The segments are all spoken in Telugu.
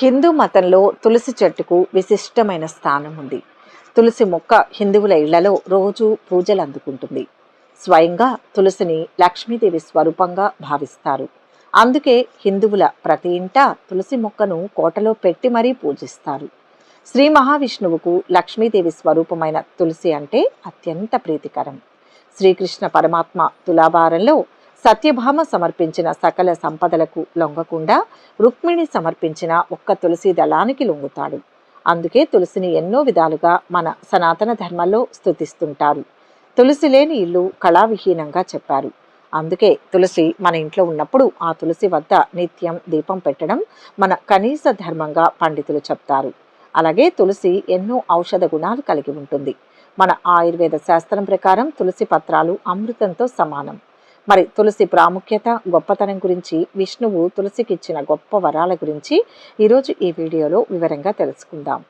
హిందూ మతంలో తులసి చెట్టుకు విశిష్టమైన స్థానం ఉంది. తులసి మొక్క హిందువుల ఇళ్ళలో రోజు పూజలు అందుకుంటుంది. స్వయంగా తులసిని లక్ష్మీదేవి స్వరూపంగా భావిస్తారు. అందుకే హిందువుల ప్రతి ఇంట తులసి మొక్కను కోటలో పెట్టి మరీ పూజిస్తారు. శ్రీ మహావిష్ణువుకు లక్ష్మీదేవి స్వరూపమైన తులసి అంటే అత్యంత ప్రీతికరం. శ్రీకృష్ణ పరమాత్మ తులాభారంలో సత్యభామ సమర్పించిన సకల సంపదలకు లొంగకుండా రుక్మిణి సమర్పించిన ఒక్క తులసి దళానికి లొంగుతాడు. అందుకే తులసిని ఎన్నో విధాలుగా మన సనాతన ధర్మంలో స్థుతిస్తుంటారు తులసి లేని ఇల్లు కళావిహీనంగా చెప్పారు. అందుకే తులసి మన ఇంట్లో ఉన్నప్పుడు ఆ తులసి వద్ద నిత్యం దీపం పెట్టడం మన కనీస ధర్మంగా పండితులు చెప్తారు. అలాగే తులసి ఎన్నో ఔషధ గుణాలు కలిగి ఉంటుంది. మన ఆయుర్వేద శాస్త్రం ప్రకారం తులసి పత్రాలు అమృతంతో సమానం. మరి తులసి ప్రాముఖ్యత గొప్పతనం గురించి విష్ణువు తులసికి ఇచ్చిన గొప్ప వరాల గురించి ఈరోజు ఈ వీడియోలో వివరంగా తెలుసుకుందాం.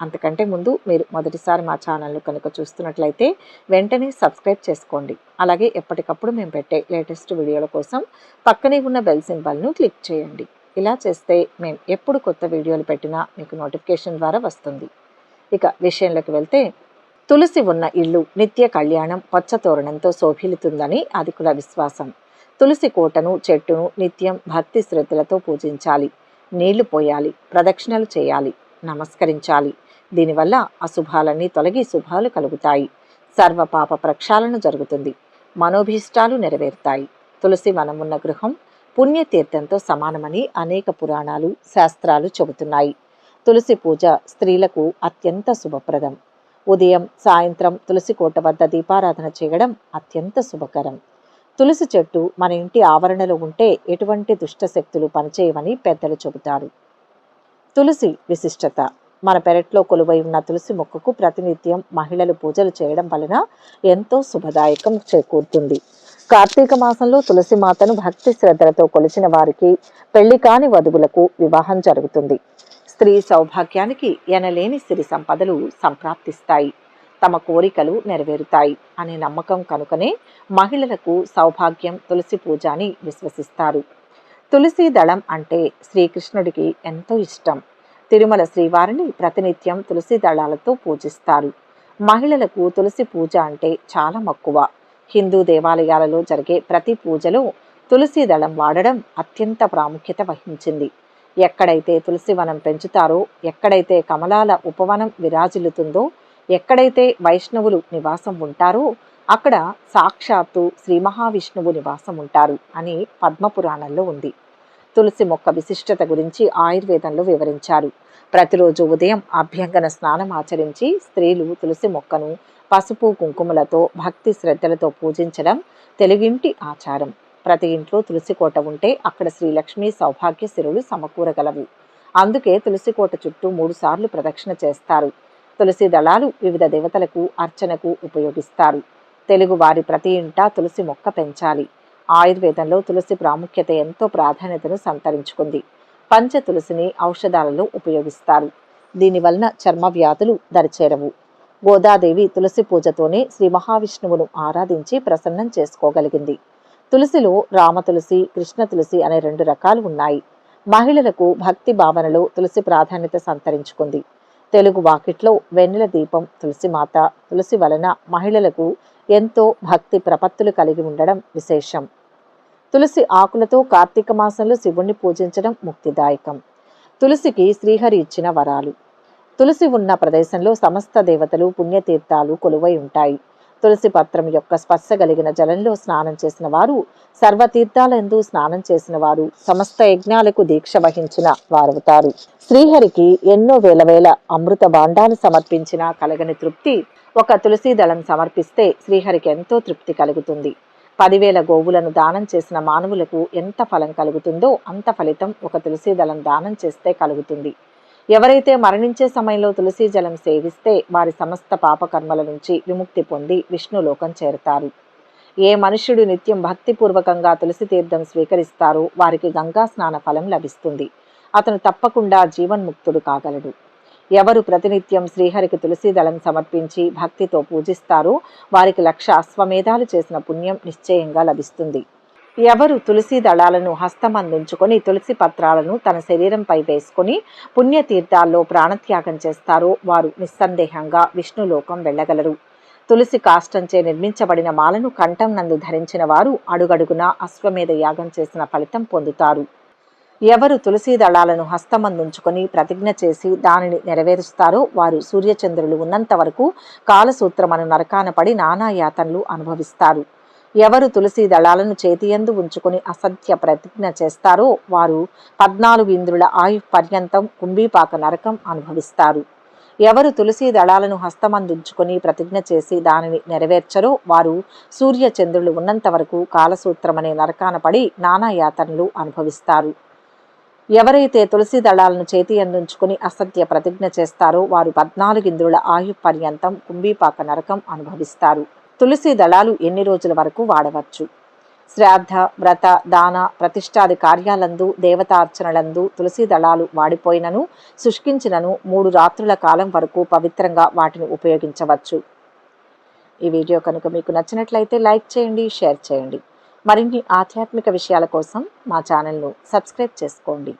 అంతకంటే ముందు మీరు మొదటిసారి మా ఛానల్ను కనుక చూస్తున్నట్లయితే వెంటనే సబ్స్క్రైబ్ చేసుకోండి. అలాగే ఎప్పటికప్పుడు మేము పెట్టే లేటెస్ట్ వీడియోల కోసం పక్కనే ఉన్న బెల్ సింబల్ను క్లిక్ చేయండి. ఇలా చేస్తే మేము ఎప్పుడు కొత్త వీడియోలు పెట్టినా మీకు నోటిఫికేషన్ ద్వారా వస్తుంది. ఇక విషయంలోకి వెళ్తే తులసి ఉన్న ఇల్లు నిత్య కళ్యాణం పచ్చతోరణంతో శోభిల్లుతుందని అధికుల విశ్వాసం. తులసి కోటను చెట్టును నిత్యం భక్తి శ్రద్ధలతో పూజించాలి. నీళ్ళు పోయాలి ప్రదక్షిణలు చేయాలి నమస్కరించాలి. దీనివల్ల అశుభాలన్నీ తొలగి శుభాలు కలుగుతాయి. సర్వపాప ప్రక్షాళన జరుగుతుంది. మనోభీష్టాలు నెరవేరుతాయి. తులసి వనమున్న గృహం పుణ్యతీర్థంతో సమానమని అనేక పురాణాలు శాస్త్రాలు చెబుతున్నాయి. తులసి పూజ స్త్రీలకు అత్యంత శుభప్రదం. ఉదయం సాయంత్రం తులసి కోట వద్ద దీపారాధన చేయడం అత్యంత శుభకరం. తులసి చెట్టు మన ఇంటి ఆవరణలో ఉంటే ఎటువంటి దుష్ట శక్తులు పనిచేయవని పెద్దలు చెబుతారు. తులసి విశిష్టత. మన పెరట్లో కొలువై ఉన్న తులసి మొక్కకు ప్రతినిత్యం మహిళలు పూజలు చేయడం వలన ఎంతో శుభదాయకం చేకూరుతుంది. కార్తీక మాసంలో తులసి మాతను భక్తి శ్రద్ధలతో కొలిచిన వారికి పెళ్ళి కాని వధువులకు వివాహం జరుగుతుంది. స్త్రీ సౌభాగ్యానికి ఎనలేని సిరి సంపదలు సంప్రాప్తిస్తాయి. తమ కోరికలు నెరవేరుతాయి అనే నమ్మకం కనుకనే మహిళలకు సౌభాగ్యం తులసి పూజ అని విశ్వసిస్తారు. తులసి దళం అంటే శ్రీకృష్ణుడికి ఎంతో ఇష్టం. తిరుమల శ్రీవారిని ప్రతినిత్యం తులసి దళాలతో పూజిస్తారు. మహిళలకు తులసి పూజ అంటే చాలా మక్కువ. హిందూ దేవాలయాలలో జరిగే ప్రతి పూజలో తులసి దళం వాడడం అత్యంత ప్రాముఖ్యత వహించింది. ఎక్కడైతే తులసి వనం పెంచుతారో ఎక్కడైతే కమలాల ఉపవనం విరాజిల్లుతుందో ఎక్కడైతే వైష్ణవులు నివాసం ఉంటారో అక్కడ సాక్షాత్తు శ్రీ మహావిష్ణువు నివాసం ఉంటారు అని పద్మపురాణంలో ఉంది. తులసి మొక్క విశిష్టత గురించి ఆయుర్వేదంలో వివరించారు. ప్రతిరోజు ఉదయం అభ్యంగన స్నానం ఆచరించి స్త్రీలు తులసి మొక్కను పసుపు కుంకుమలతో భక్తి శ్రద్ధలతో పూజించడం తెలుగింటి ఆచారం. ప్రతి ఇంట్లో తులసి కోట ఉంటే అక్కడ శ్రీలక్ష్మి సౌభాగ్య సిరులు సమకూరగలవు. అందుకే తులసి కోట చుట్టూ మూడుసార్లు ప్రదక్షిణ చేస్తారు. తులసి దళాలు వివిధ దేవతలకు అర్చనకు ఉపయోగిస్తారు. తెలుగు వారి ప్రతి ఇంటా తులసి మొక్క పెంచాలి. ఆయుర్వేదంలో తులసి ప్రాముఖ్యత ఎంతో ప్రాధాన్యతను సంతరించుకుంది. పంచ తులసిని ఔషధాలలో ఉపయోగిస్తారు. దీనివలన చర్మ వ్యాధులు దరిచేరవు. గోదాదేవి తులసి పూజతోనే శ్రీ మహావిష్ణువును ఆరాధించి ప్రసన్నం చేసుకోగలిగింది. తులసిలో రామ తులసి కృష్ణ తులసి అనే రెండు రకాలు ఉన్నాయి. మహిళలకు భక్తి భావనలో తులసి ప్రాధాన్యత సంతరించుకుంది. తెలుగు వాకిట్లో వెన్నెల దీపం తులసి మాత తులసి వలన మహిళలకు ఎంతో భక్తి ప్రపత్తులు కలిగి ఉండడం విశేషం. తులసి ఆకులతో కార్తీక మాసంలో శివుణ్ణి పూజించడం ముక్తిదాయకం. తులసికి శ్రీహరి ఇచ్చిన వరాలు. తులసి ఉన్న ప్రదేశంలో సమస్త దేవతలు పుణ్యతీర్థాలు కొలువై ఉంటాయి. తులసి పత్రం యొక్క స్పర్శ కలిగిన జలంలో స్నానం చేసిన వారు సర్వతీర్థాలందు స్నానం చేసిన వారు సమస్త యజ్ఞాలకు దీక్ష వహించిన వారవుతారు. శ్రీహరికి ఎన్నో వేల వేల అమృత భాండాలు సమర్పించిన కలగని తృప్తి ఒక తులసి దళం సమర్పిస్తే శ్రీహరికి ఎంతో తృప్తి కలుగుతుంది. పదివేల గోవులను దానం చేసిన మానవులకు ఎంత ఫలం కలుగుతుందో అంత ఫలితం ఒక తులసి దళం దానం చేస్తే కలుగుతుంది. ఎవరైతే మరణించే సమయంలో తులసి జలం సేవిస్తే వారి సమస్త పాపకర్మల నుంచి విముక్తి పొంది విష్ణులోకం చేరుతారు. ఏ మనుష్యుడు నిత్యం భక్తిపూర్వకంగా తులసి తీర్థం స్వీకరిస్తారో వారికి గంగా స్నాన ఫలం లభిస్తుంది. అతను తప్పకుండా జీవన్ముక్తుడు కాగలడు. ఎవరు ప్రతినిత్యం శ్రీహరికి తులసి దళం సమర్పించి భక్తితో పూజిస్తారో వారికి లక్ష అశ్వమేధాలు చేసిన పుణ్యం నిశ్చయంగా లభిస్తుంది. ఎవరు తులసి దళాలను హస్తమందించుకొని తులసి పత్రాలను తన శరీరంపై వేసుకొని పుణ్యతీర్థాల్లో ప్రాణత్యాగం చేస్తారో వారు నిస్సందేహంగా విష్ణులోకం వెళ్ళగలరు. తులసి కాష్టంచే నిర్మించబడిన మాలను కంఠం నందు ధరించిన వారు అడుగడుగునా అశ్వమేధ యాగం చేసిన ఫలితం పొందుతారు. ఎవరు తులసి దళాలను హస్తమందుంచుకొని ప్రతిజ్ఞ చేసి దానిని నెరవేరుస్తారో వారు సూర్యచంద్రులు ఉన్నంత వరకు కాలసూత్రమను నరకాన పడి నానా యాతనలు అనుభవిస్తారు. ఎవరు తులసి దళాలను చేతియందు ఉంచుకొని అసత్య ప్రతిజ్ఞ చేస్తారో వారు పద్నాలుగు ఇంద్రుల ఆయు పర్యంతం కుంభీపాక నరకం అనుభవిస్తారు. ఎవరు తులసి దళాలను హస్తమందుంచుకొని ప్రతిజ్ఞ చేసి దానిని నెరవేర్చరో వారు సూర్య చంద్రులు ఉన్నంత వరకు కాలసూత్రమనే నరకాన పడి నానా యాతనలు అనుభవిస్తారు. ఎవరైతే తులసి దళాలను చేతి అందించుకుని అసత్య ప్రతిజ్ఞ చేస్తారో వారు పద్నాలుగు ఇంద్రుల ఆయు పర్యంతం కుంభీపాక నరకం అనుభవిస్తారు. తులసి దళాలు ఎన్ని రోజుల వరకు వాడవచ్చు? శ్రాద్ధ వ్రత దాన ప్రతిష్టాది కార్యాలందు దేవతార్చనలందు తులసి దళాలు వాడిపోయినను శుష్కించినను మూడు రాత్రుల కాలం వరకు పవిత్రంగా వాటిని ఉపయోగించవచ్చు. ఈ వీడియో కనుక మీకు నచ్చినట్లయితే లైక్ చేయండి షేర్ చేయండి. మరిన్ని ఆధ్యాత్మిక విషయాల కోసం మా ఛానల్ను సబ్స్క్రైబ్ చేసుకోండి.